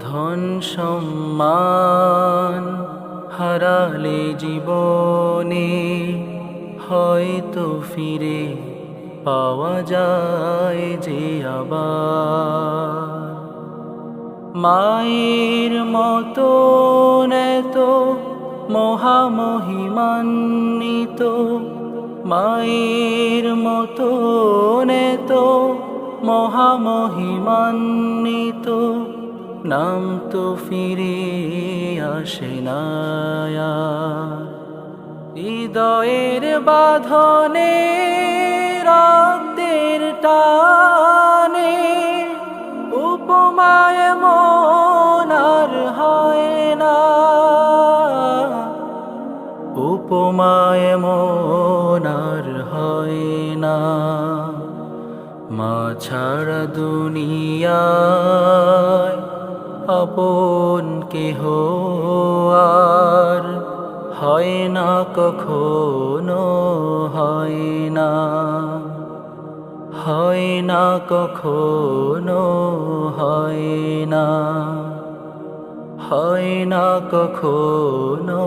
ধন সম্মান হারালে জীবনে হয়তো ফিরে পাওয়া যায় যে আবার। মায়ের মতো এত মহামহিমান্বিত, মায়ের মতো এত মহামহিমান্বিত নাম তো ফিরে আসে না। হৃদয়ের বাঁধনে, রক্তের টানে, উপমায় মন আর হয় না উপমায় মন আর হয় না মা ছাড়া দুনিয়ায় আপন কেহ আর হয় না, কখনো হয় না। হয় না, কখনো হয় না। হয় না, কখনো